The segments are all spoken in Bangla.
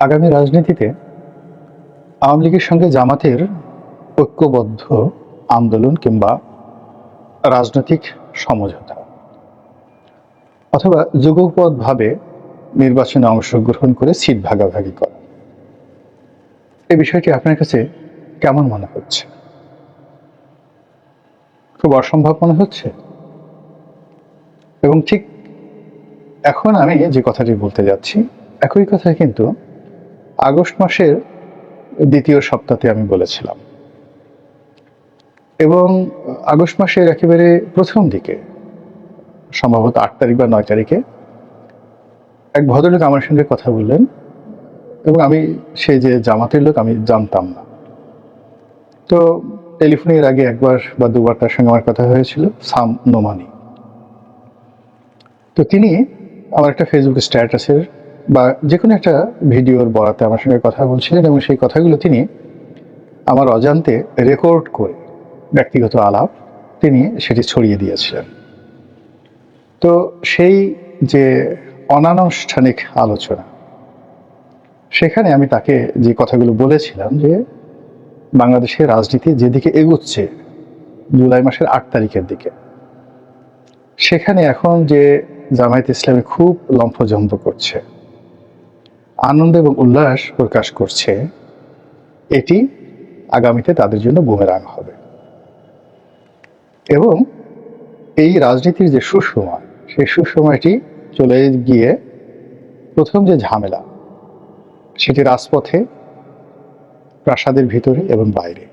আগামী রাজনীতিতে আওয়ামী লীগের সঙ্গে জামাতের ঐক্যবদ্ধ আন্দোলন কিংবা রাজনৈতিক সমঝোতা অথবা যুগপৎভাবে নির্বাচনে অংশগ্রহণ করে সিট ভাগাভাগি করা। এই বিষয়টি আপনার কাছে কেমন মনে হচ্ছে? খুব অসম্ভব মনে হচ্ছে? এবং ঠিক এখন আমি যে কথাটি বলতে যাচ্ছি, একই কথা কিন্তু আগস্ট মাসের দ্বিতীয় সপ্তাহে আমি বলেছিলাম। এবং আগস্ট মাসের একেবারে প্রথম দিকে, সম্ভবত আট তারিখ বা নয় তারিখে, এক ভদ্রলোক আমার সঙ্গে কথা বললেন এবং আমি সে যে জামাতের লোক, আমি জানতাম না। তো টেলিফোনের আগে একবার বা দুবার তার সঙ্গে আমার কথা হয়েছিল, সাম নোমানি। তো তিনি, আমার একটা ফেসবুক স্ট্যাটাসের বা যে কোনো একটা ভিডিওর বরাতে আমার সঙ্গে কথা বলছিলেন এবং সেই কথাগুলো তিনি আমার অজান্তে রেকর্ড করে ব্যক্তিগত আলাপ তিনি সেটি ছড়িয়ে দিয়েছিলেন। তো সেই যে অনানুষ্ঠানিক আলোচনা, সেখানে আমি তাকে যে কথাগুলো বলেছিলাম যে বাংলাদেশের রাজনীতি যেদিকে এগুচ্ছে জুলাই মাসের আট তারিখের দিকে, সেখানে এখন যে জামায়াত ইসলামী খুব লম্ফজম্প করছে। আনন্দ এবং উল্লাস প্রকাশ করছে, এটি আগামীতে তাদের জন্য বুমেরাং হবে। এবং এই রাজনীতির যে সুসময়, সেই সুসময়টি চলে গিয়ে প্রথম যে ঝামেলা, সেটি রাজপথে, প্রাসাদের ভিতরে এবং বাইরে।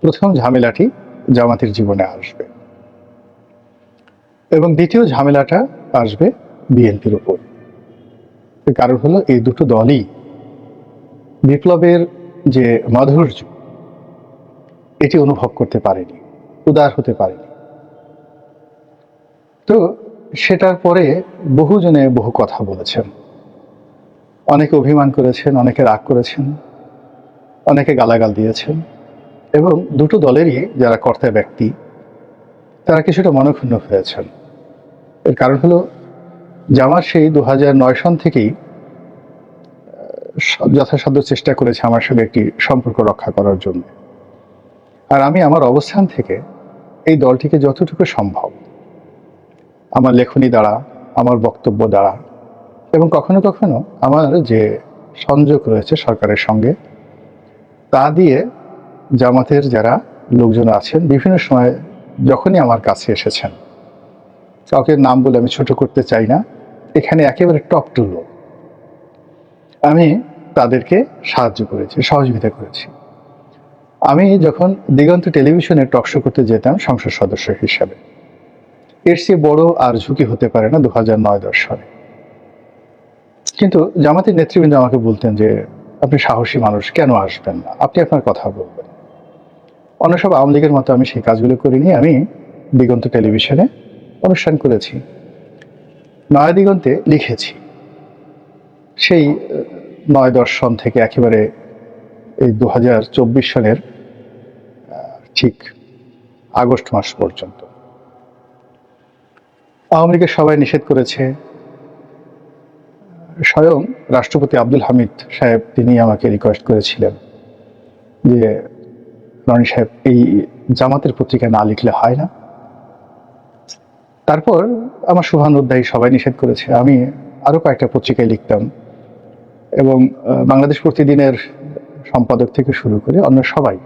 প্রথম ঝামেলাটি জামাতের জীবনে আসবে। এবং দ্বিতীয় ঝামেলাটা আসবে বিএনপির উপর। কারণ হলো এই দুটো দলই বিপ্লবের যে মাধুর্য, এটি অনুভব করতে পারেনি, উদার হতে পারেনি। তো সেটার পরে বহুজনে বহু কথা বলেছেন। অনেকে অভিমান করেছেন, অনেকে রাগ করেছেন, অনেকে গালাগাল দিয়েছেন এবং দুটো দলেরই যারা কর্তা ব্যক্তি তারা কিছুটা মনক্ষুণ্ণ হয়েছেন। এর কারণ হলো জামার সেই দু নয় সন থেকেই যথাসাধ্য চেষ্টা করেছে আমার সঙ্গে একটি সম্পর্ক রক্ষা করার জন্য। আর আমি আমার অবস্থান থেকে এই দলটিকে যতটুকু সম্ভব, আমার লেখনী দ্বারা, আমার বক্তব্য দ্বারা এবং কখনো কখনো আমার যে সংযোগ রয়েছে সরকারের সঙ্গে, তা দিয়ে জামাতের যারা লোকজন আছেন, বিভিন্ন সময় যখনই আমার কাছে এসেছেন, কাউকে নাম বলে আমি ছোট করতে চাই না এখানে একেবারে টপ টু আমি তাদেরকে সাহায্য করেছি, সহযোগিতা করেছি। আমি যখন দিগন্ত টেলিভিশনে টক শো করতে যেতাম সংসদ সদস্য হিসাবে, এর চেয়ে বড় আর ঝুঁকি হতে পারে না দু হাজার নয় দশ সালে। কিন্তু জামাতের নেতৃবৃন্দ আমাকে বলতেন যে, আপনি সাহসী মানুষ, কেন আসবেন না? আপনি আপনার কথা বলবেন। অন্য সব আওয়ামী লীগের মতো আমি সেই কাজগুলো করিনি, আমি দিগন্ত টেলিভিশনে অনুষ্ঠান করেছি। নয়া দিগন্তে লিখেছি। সেই নয় দশ সন থেকে একেবারে এই দু আহ, ঠিক আগস্ট মাস পর্যন্ত। আওয়ামী লীগের সবাই নিষেধ করেছে। স্বয়ং রাষ্ট্রপতি আব্দুল হামিদ সাহেব তিনি আমাকে রিকোয়েস্ট করেছিলেন যে রনি সাহেব এই জামাতের পত্রিকায় না লিখলে হয় না। তারপর আমার শুভানুধ্যায়ী সবাই নিষেধ করেছে। আমি আরও কয়েকটা পত্রিকায় লিখতাম। এবং বাংলাদেশ প্রতিদিনের সম্পাদক থেকে শুরু করে অন্য সবাই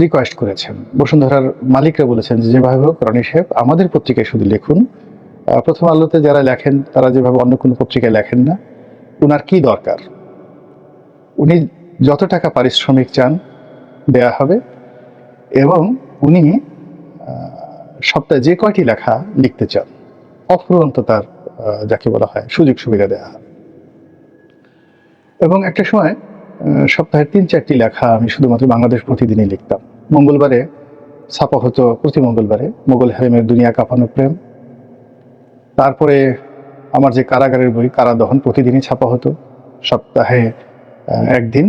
রিকোয়েস্ট করেছেন। বসুন্ধরার মালিকরা বলেছেন যে, যেভাবে হোক, রনি সাহেব, আমাদের পত্রিকায় শুধু লিখুন। প্রথম আলোতে যারা লেখেন, তারা যেভাবে অন্য কোনো পত্রিকায় লেখেন না। ওনার কি দরকার? উনি যত টাকা পারিশ্রমিক চান, দেয়া হবে। এবং উনি সপ্তাহে যে কয়টি লেখা লিখতে চান অফুরন্ত তার যাকে বলা হয় সুযোগ সুবিধা দেওয়া হয়। এবং একটা সময় সপ্তাহে তিন চারটি লেখা আমি শুধুমাত্র বাংলাদেশ প্রতিদিনই লিখতাম। মঙ্গলবারে ছাপা হতো প্রতি মঙ্গলবারে মোগল হারিমের দুনিয়া কাঁপানো প্রেম। তারপরে আমার যে কারাগারের বই, কারাদহন, প্রতিদিনই ছাপা হতো, সপ্তাহে একদিন।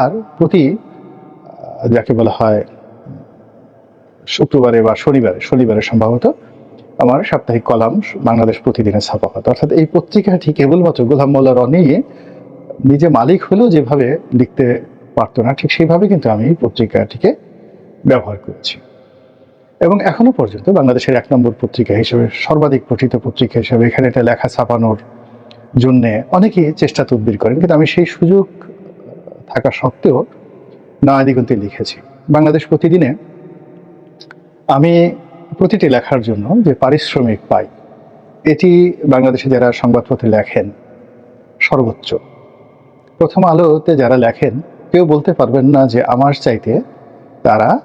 আর প্রতি যাকে বলা হয়, শুক্রবারে বা শনিবারে শনিবারে সম্ভবত আমার সাপ্তাহিক কলাম বাংলাদেশ প্রতিদিনে ছাপা হতো অর্থাৎ এই পত্রিকাটি কেবলমাত্র গোলাম মোল্লা রনি নিজে মালিক হলেও যেভাবে লিখতে পারতো না, ঠিক সেইভাবে কিন্তু আমি এই পত্রিকাটিকে ব্যবহার করেছি। এবং এখনও পর্যন্ত বাংলাদেশের এক নম্বর পত্রিকা হিসেবে, সর্বাধিক পঠিত পত্রিকা হিসেবে এখানে এটা লেখা ছাপানোর জন্যে অনেকেই চেষ্টা তদবির করেন, কিন্তু আমি সেই সুযোগ থাকা সত্ত্বেও নয়া দিগন্তে লিখেছি। বাংলাদেশ প্রতিদিনে আমি প্রতিটি লেখার জন্য যে পারিশ্রমিক পাই, এটি বাংলাদেশে যারা সংবাদপত্রে লেখেন, সর্বোচ্চ। প্রথম আলোতে যারা লেখেন, কেউ বলতে পারবেন না যে আমার চাইতে তারা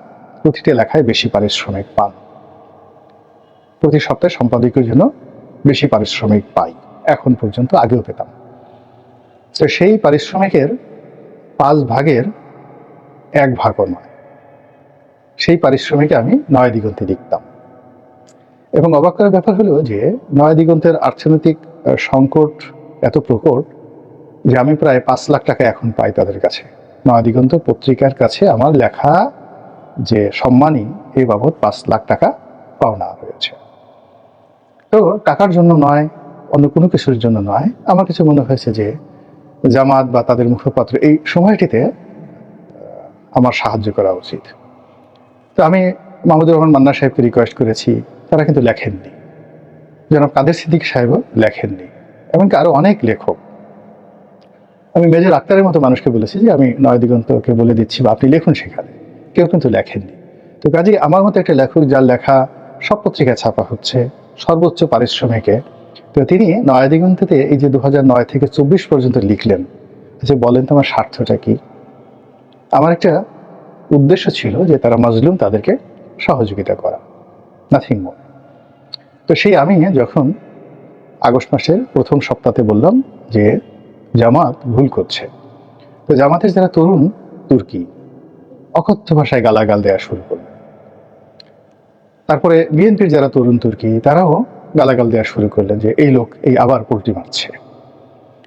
প্রতিটি লেখায় বেশি পারিশ্রমিক পান। প্রতি সপ্তাহে সম্পাদকের জন্য বেশি পারিশ্রমিক পাই। এখন পর্যন্ত আগেও পেতাম। তো সেই পারিশ্রমিকের পাঁচ ভাগের এক ভাগও নয়। সেই পারিশ্রমিকে আমি নয় দিগন্তে লিখতাম। এবং অবাক করার ব্যাপার হলো যে নয় দিগন্তের অর্থনৈতিক সংকট এত প্রকট যে আমি প্রায় পাঁচ লাখ টাকা এখন পাই তাদের কাছে। নয় দিগন্ত পত্রিকার কাছে আমার লেখা যে সম্মানী এই বাবদ পাঁচ লাখ টাকা পাওনা হয়েছে। তো টাকার জন্য নয়, অন্য কোনো কিছুর জন্য নয়, আমার কিছু মনে হয়েছে যে জামাত বা তাদের মুখপাত্র এই সময়টিতে আমার সাহায্য করা উচিত। তো আমি মাহমুদুর রহমান মান্না সাহেবকে রিকোয়েস্ট করেছি তারা কিন্তু লেখেননি। জনাব কাদের সিদ্দিক সাহেবও লেখেননি, এমনকি আরও অনেক লেখক। আমি মেজর আক্তারের মতো মানুষকে বলেছি যে আমি নয় দিগন্তকে বলে দিচ্ছি বা আপনি লিখুন সেখানে। কেউ কিন্তু লেখেননি। তো কাজে আমার মতো একটা লেখক যার লেখা সব পত্রিকায় ছাপা হচ্ছে, সর্বোচ্চ পারিশ্রমিকে, তো তিনি নয় দিগন্ততে এই যে দু নয় থেকে চব্বিশ পর্যন্ত লিখলেন, যে বলেন তো আমার স্বার্থটা কি? আমার একটা উদ্দেশ্য ছিল যে তারা মাজলুম তাদেরকে সহযোগিতা করা। নাথিং মোর তো সেই আমি যখন আগস্ট মাসের প্রথম সপ্তাহে বললাম যে জামাত ভুল করছে, তো জামাতের যারা তরুণ, তুর্কি, অকথ্য ভাষায় গালাগাল দেওয়া শুরু করল। তারপরে বিএনপির যারা তরুণ তুর্কি, তারাও গালাগাল দেওয়া শুরু করলেন যে এই লোক, এই আবার পোল্ট্রি মারছে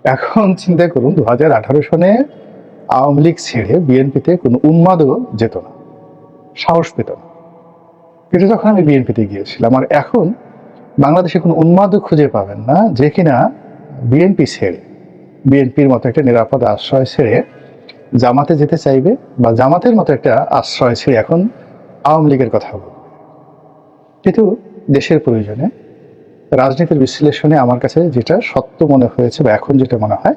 এখন চিন্তা করুন দু হাজার আঠারো সনে আওয়ামী লীগ ছেড়ে বিএনপিতে কোনো উন্মাদও যেত না, সাহস পেত না। এটা যখন আমি বিএনপিতে গিয়েছিলাম, আর এখন বাংলাদেশে কোনো উন্মাদও খুঁজে পাবেন না যে কিনা বিএনপি ছেড়ে বিএনপির মতো একটা নিরাপদ আশ্রয় ছেড়ে জামাতে যেতে চাইবে বা জামাতের মতো একটা আশ্রয় ছেড়ে এখন আওয়ামী লীগের কথা বলবে। কিন্তু দেশের প্রয়োজনে রাজনীতির বিশ্লেষণে আমার কাছে যেটা সত্য মনে হয়েছে বা এখন যেটা মনে হয়,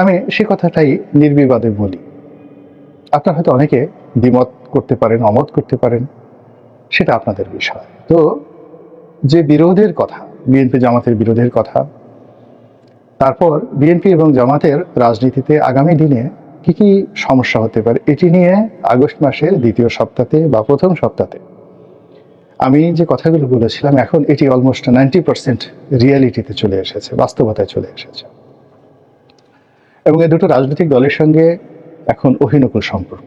আমি সে কথাটাই নির্বিবাদে বলি। আপনার হয়তো অনেকে দ্বিমত করতে পারেন, অমত করতে পারেন সেটা আপনাদের বিষয়। তো যে বিরোধের কথা, বিএনপি জামাতের বিরোধের কথা, তারপর বিএনপি এবং জামাতের রাজনীতিতে আগামী দিনে কি কি সমস্যা হতে পারে, এটি নিয়ে আগস্ট মাসের দ্বিতীয় সপ্তাহে বা প্রথম সপ্তাহে আমি যে কথাগুলো বলেছিলাম, এখন এটি অলমোস্ট নাইনটি পার্সেন্ট রিয়ালিটিতে চলে এসেছে, বাস্তবতায় চলে এসেছে। এবং এই দুটো রাজনৈতিক দলের সঙ্গে এখন অহিনকুল সম্পর্ক।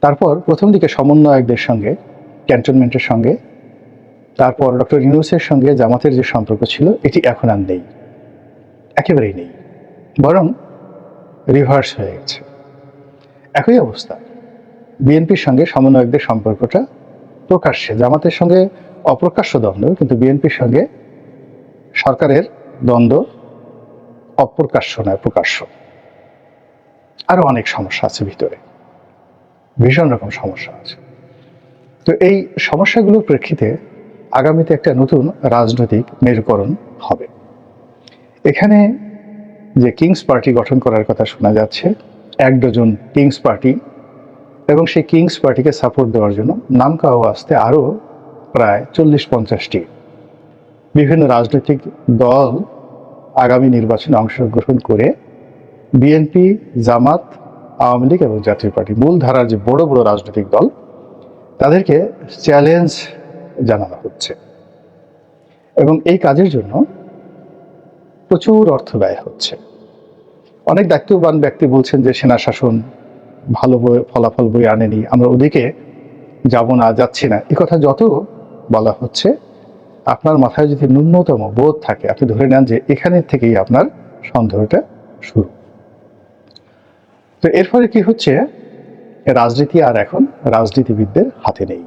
তারপর প্রথম দিকে সমন্বয়কদের সঙ্গে, ক্যান্টনমেন্টের সঙ্গে, তারপর ডক্টর ইউনুসের সঙ্গে জামাতের যে সম্পর্ক ছিল, এটি এখন আর নেই। একেবারেই নেই। বরং রিভার্স হয়ে গেছে। একই অবস্থা। বিএনপির সঙ্গে সমন্বয়কদের সম্পর্কটা প্রকাশ্যে, জামাতের সঙ্গে অপ্রকাশ্য দ্বন্দ্ব, কিন্তু বিএনপির সঙ্গে সরকারের দ্বন্দ্ব অপ্রকাশ্য নয়, প্রকাশ্য। আরও অনেক সমস্যা আছে ভিতরে। ভীষণ রকম সমস্যা আছে। তো এই সমস্যাগুলোর প্রেক্ষিতে আগামীতে একটা নতুন রাজনৈতিক মেরুকরণ হবে। এখানে যে কিংস পার্টি গঠন করার কথা শোনা যাচ্ছে, এক ডজন কিংস পার্টি এবং সেই কিংস পার্টিকে সাপোর্ট দেওয়ার জন্য নাম কাও আসতে আরও প্রায় চল্লিশ পঞ্চাশটি বিভিন্ন রাজনৈতিক দল আগামী নির্বাচনে অংশগ্রহণ করে। বিএনপি, জামাত আওয়ামী লীগ এবং জাতীয় পার্টি মূল ধারার যে বড় বড় রাজনৈতিক দল, তাদেরকে চ্যালেঞ্জ জানানো হচ্ছে। এবং এই কাজের জন্য প্রচুর অর্থ ব্যয় হচ্ছে। অনেক দায়িত্ববান ব্যক্তি বলছেন যে, সেনা শাসন ভালো বই- ফলাফল বই আনেনি, আমরা ওদিকে যাব না, যাচ্ছি না। এ কথা যত বলা হচ্ছে, আপনার মাথায় যদি ন্যূনতম বোধ থাকে, আপনি ধরে নেন যে এখানের থেকেই আপনার সন্দেহটা শুরু। তো এর ফলে কি হচ্ছে? রাজনীতি আর এখন রাজনীতিবিদদের হাতে নেই।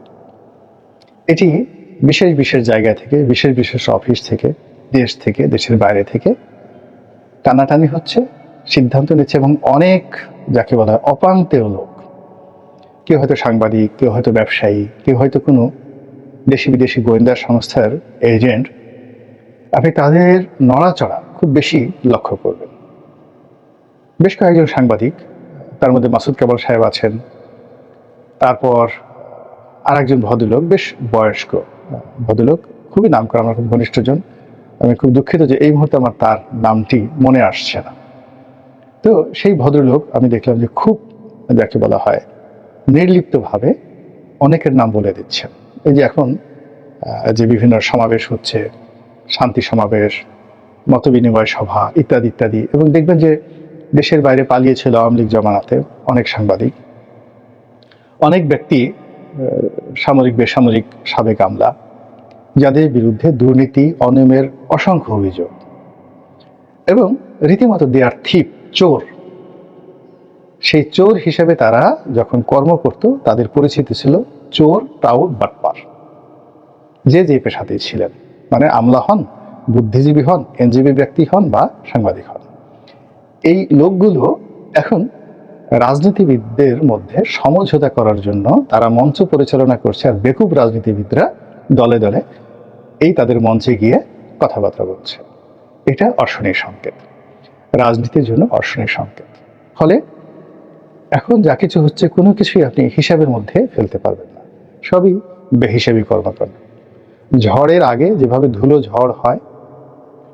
এটি বিশেষ বিশেষ জায়গা থেকে, বিশেষ বিশেষ অফিস থেকে, দেশ থেকে, দেশের বাইরে থেকে টানাটানি হচ্ছে, সিদ্ধান্ত নিচ্ছে এবং অনেক, যাকে বলা হয় অপাঙ্ক্তেয় লোক, কেউ হয়তো সাংবাদিক, কেউ হয়তো ব্যবসায়ী, কেউ হয়তো কোনো দেশি বিদেশি গোয়েন্দা সংস্থার এজেন্ট আপনি তাদের নড়াচড়া খুব বেশি লক্ষ্য করবেন। বেশ কয়েকজন সাংবাদিক তার মধ্যে মাসুদ কেবল সাহেব আছেন। তারপর আর একজন ভদ্রলোক, বেশ বয়স্ক ভদ্রলোক, খুবই নাম করা আমার খুব ঘনিষ্ঠজন আমি খুব দুঃখিত যে এই মুহূর্তে আমার তার নামটি মনে আসছে না। তো সেই ভদ্রলোক আমি দেখলাম যে খুব, যাকে বলা হয়, নির্লিপ্তভাবে অনেকের নাম বলে দিচ্ছেন। এই যে এখন যে বিভিন্ন সমাবেশ হচ্ছে, শান্তি সমাবেশ, মতবিনিময় সভা, ইত্যাদি ইত্যাদি, এবং দেখবেন যে দেশের বাইরে পালিয়েছিল আওয়ামী লীগ জমানাতে অনেক সাংবাদিক। অনেক ব্যক্তি সামরিক, বেসামরিক সাবেক আমলা, যাদের বিরুদ্ধে দুর্নীতি, অনিয়মের অসংখ্য অভিযোগ এবং রীতিমতো দেয়ার থিপ চোর। সেই চোর হিসেবে তারা যখন কর্ম করত, তাদের পরিচিতি ছিল চোর টাউট বাটপার। যে যে পেশাতেই ছিলেন মানে আমলা হন, বুদ্ধিজীবী হন এনজিবি ব্যক্তি হন বা সাংবাদিক হন। এই লোকগুলো এখন রাজনীতিবিদদের মধ্যে সমঝোতা করার জন্য তারা মঞ্চ পরিচালনা করছে আর বেকুব রাজনীতিবিদরা দলে দলে এই তাদের মঞ্চে গিয়ে কথাবার্তা বলছে। এটা অর্শনীয় সংকেত। রাজনীতির জন্য অর্শনীয় সংকেত। ফলে এখন যা কিছু হচ্ছে কোনো কিছুই আপনি হিসাবের মধ্যে ফেলতে পারবেন না। সবই বেহিসাবি কর্মকাণ্ড। ঝড়ের আগে যেভাবে ধুলো ঝড় হয়,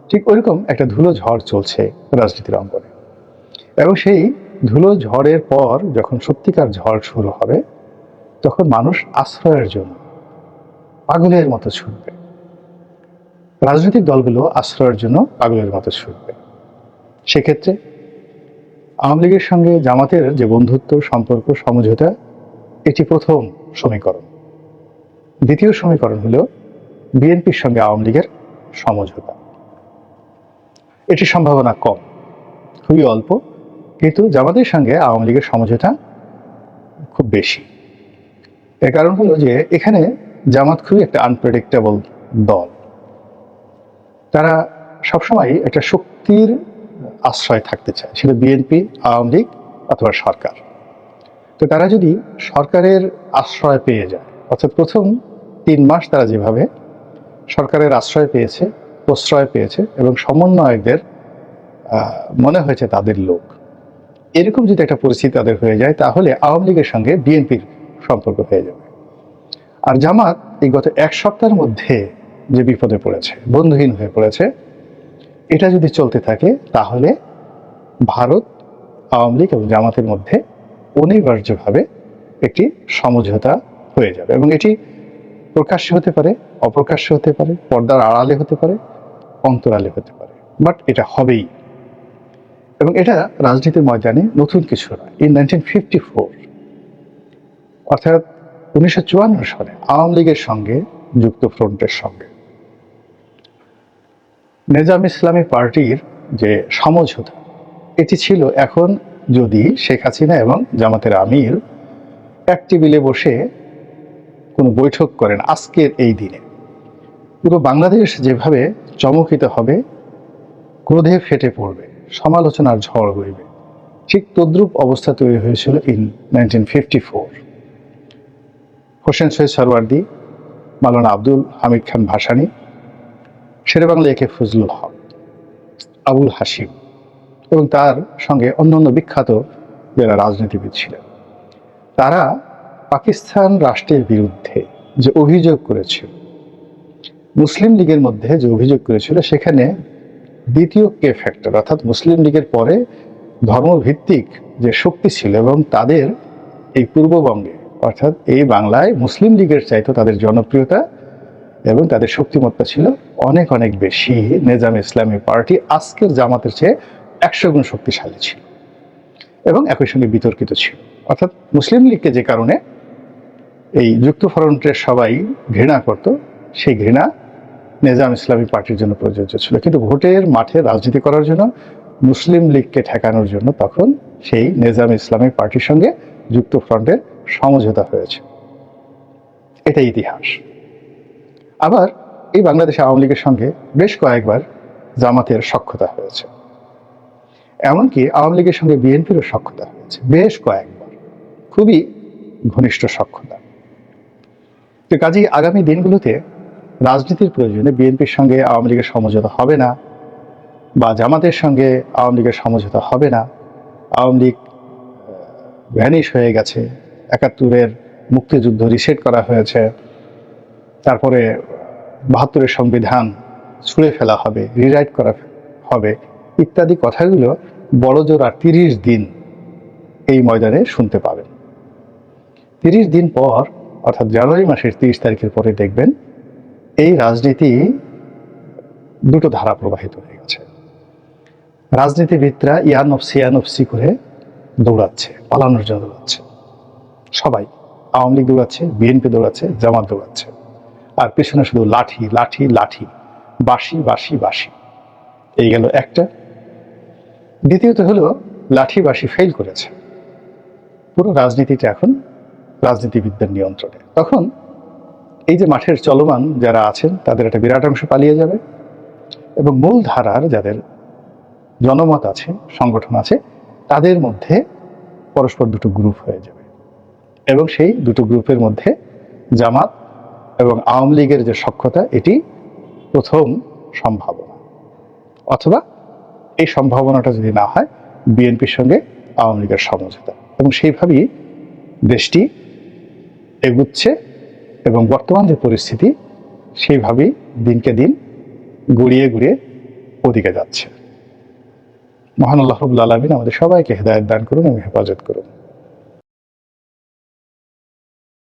ঠিক ওইরকম একটা ধুলো ঝড় চলছে রাজনীতির অঙ্গনে। এবং সেই ধুলো ঝড়ের পর যখন সত্যিকার ঝড় শুরু হবে, তখন মানুষ আশ্রয়ের জন্য পাগলের মতো ছুটবে। রাজনৈতিক দলগুলো আশ্রয়ের জন্য পাগলের মতো ছুটবে। সেক্ষেত্রে আওয়ামী লীগের সঙ্গে জামাতের যে বন্ধুত্ব, সম্পর্ক, সমঝোতা, এটি প্রথম সমীকরণ। দ্বিতীয় সমীকরণ হলো বিএনপির সঙ্গে আওয়ামী লীগের সমঝোতা। এটির সম্ভাবনা কম, খুবই অল্প। কিন্তু জামাতের সঙ্গে আওয়ামী লীগের সমঝোতা খুব বেশি। এর কারণ হলো যে এখানে জামাত খুবই একটা আনপ্রেডিক্টেবল দল। তারা সবসময় একটা শক্তির আশ্রয় থাকতে চায়, সেটা বিএনপি, আওয়ামী লীগ অথবা সরকার। তো তারা যদি সরকারের আশ্রয় পেয়ে যায়, অর্থাৎ প্রথম তিন মাস তারা যেভাবে সরকারের আশ্রয় পেয়েছে, প্রশ্রয় পেয়েছে এবং সমন্বয়কদের মনে হয়েছে তাদের লোক। এরকম যদি একটা পরিস্থিতি তাদের হয়ে যায়, তাহলে আওয়ামী লীগের সঙ্গে বিএনপির সম্পর্ক হয়ে যাবে। আর জামাত এই গত এক সপ্তাহের মধ্যে যে বিপদে পড়েছে, বন্ধুহীন হয়ে পড়েছে, এটা যদি চলতে থাকে, তাহলে ভারত, আওয়ামী লীগ এবং জামাতের মধ্যে অনিবার্যভাবে একটি সমঝোতা হয়ে যাবে। এবং এটি প্রকাশ্য হতে পারে, অপ্রকাশ্য হতে পারে, পর্দার আড়ালে হতে পারে, অন্তরালে হতে পারে। বাট এটা হবেই। এবং এটা রাজনীতির ময়দানে নতুন কিছু নয়। ইন নাইনটিন ফিফটি ফোর অর্থাৎ উনিশশো চুয়ান্ন সালে আওয়ামী লীগের সঙ্গে যুক্ত ফ্রন্টের সঙ্গে, নেজাম ইসলামী পার্টির যে সমঝোতা, এটি ছিল এখন যদি শেখ হাসিনা এবং জামাতের আমির এক টেবিলে বসে কোনো বৈঠক করেন আজকের এই দিনে, পুরো বাংলাদেশ যেভাবে চমকিত হবে, ক্রোধে ফেটে পড়বে সমালোচনার ঝড় বইবে ঠিক তদ্রূপ অবস্থা তৈরি হয়েছিল in nineteen fifty four Hossain Syed Suhrawardy Maulana Abdul Hamid Khan Bhasani, Sher-e-Bangla A K Fazlul Huq, Abul Hashim এবং তার সঙ্গে অন্যান্য বিখ্যাত যারা রাজনীতিবিদ ছিলেন। তারা পাকিস্তান রাষ্ট্রের বিরুদ্ধে যে অভিযোগ করেছিল, মুসলিম লীগের মধ্যে যে অভিযোগ করেছিল, সেখানে দ্বিতীয় কে ফ্যাক্টর অর্থাৎ মুসলিম লীগের পরে ধর্মভিত্তিক যে শক্তি ছিল এবং তাদের এই পূর্ববঙ্গে, অর্থাৎ এই বাংলায় মুসলিম লীগের চাইতো তাদের জনপ্রিয়তা এবং তাদের শক্তিমত্তা ছিল অনেক অনেক বেশি। নেজাম ইসলামী পার্টি আজকের জামাতের চেয়ে একশো গুণ শক্তিশালী ছিল এবং একই সঙ্গে বিতর্কিত ছিল। অর্থাৎ মুসলিম লীগকে যে কারণে এই যুক্ত ফ্রন্টের সবাই ঘৃণা করত, সেই ঘৃণা নেজাম ইসলামী পার্টির জন্য প্রযোজ্য ছিল। কিন্তু ভোটের মাঠে রাজনীতি করার জন্য, মুসলিম লীগকে ঠেকানোর জন্য তখন সেই নেজাম ইসলামী পার্টির সঙ্গে যুক্ত ফ্রন্টের সমঝোতা হয়েছে। এটা ইতিহাস। আবার এই বাংলাদেশ আওয়ামী লীগের সঙ্গে বেশ কয়েকবার জামাতের সক্ষতা হয়েছে। এমনকি আওয়ামী লীগের সঙ্গে বিএনপিরও সক্ষতা হয়েছে, বেশ কয়েকবার। খুবই ঘনিষ্ঠ সক্ষতা তো কাজেই আগামী দিনগুলোতে রাজনীতির প্রয়োজনে বিএনপির সঙ্গে আওয়ামী লীগের সমঝোতা হবে না, বা জামাতের সঙ্গে আওয়ামী লীগের সমঝোতা হবে না। আওয়ামী লীগ ভ্যানিশ হয়ে গেছে, একাত্তরের মুক্তিযুদ্ধ রিসেট করা হয়েছে, তারপরে বাহাত্তরের সংবিধান ছুঁড়ে ফেলা হবে রিরাইট করা হবে, ইত্যাদি কথাগুলো বড়জোর আর তিরিশ দিন এই ময়দানে শুনতে পাবেন। তিরিশ দিন পর, অর্থাৎ জানুয়ারি মাসের তিরিশ তারিখের পরে দেখবেন এই রাজনীতি দুটো ধারা প্রবাহিত হয়ে গেছে। রাজনীতিবিদরা ইয়ানফসি ইয়ানফসি করে দৌড়াচ্ছে, পালানোর জন্য দৌড়াচ্ছে। সবাই, আওয়ামী লীগ দৌড়াচ্ছে, বিএনপি দৌড়াচ্ছে, জামাত দৌড়াচ্ছে। আর পেছনে শুধু লাঠি লাঠি লাঠি বাসি বাসি বাসি এই গেল একটা। দ্বিতীয়ত হলো, লাঠি বাসি ফেল করেছে। পুরো রাজনীতিটা এখন রাজনীতিবিদদের নিয়ন্ত্রণে। তখন এই যে মাঠের চলমান যারা আছেন, তাদের একটা বিরাট অংশ পালিয়ে যাবে এবং মূল ধারার যাদের জনমত আছে, সংগঠন আছে, তাদের মধ্যে পরস্পর দুটো গ্রুপ হয়ে যাবে। এবং সেই দুটো গ্রুপের মধ্যে জামাত এবং আওয়ামী লীগের যে সক্ষতা এটি প্রথম সম্ভাবনা। অথবা এই সম্ভাবনাটা যদি না হয়, বিএনপির সঙ্গে আওয়ামী লীগের সমঝোতা। এবং সেইভাবেই দেশটি এগুচ্ছে এবং বর্তমান যে পরিস্থিতি, সেইভাবেই দিনকে দিন গড়িয়ে গড়িয়ে ওদিকে যাচ্ছে। মহান আল্লাহ রবুল্লা আলমিন আমাদের সবাইকে হেদায়ত দান করুন এবং হেফাজত করুন।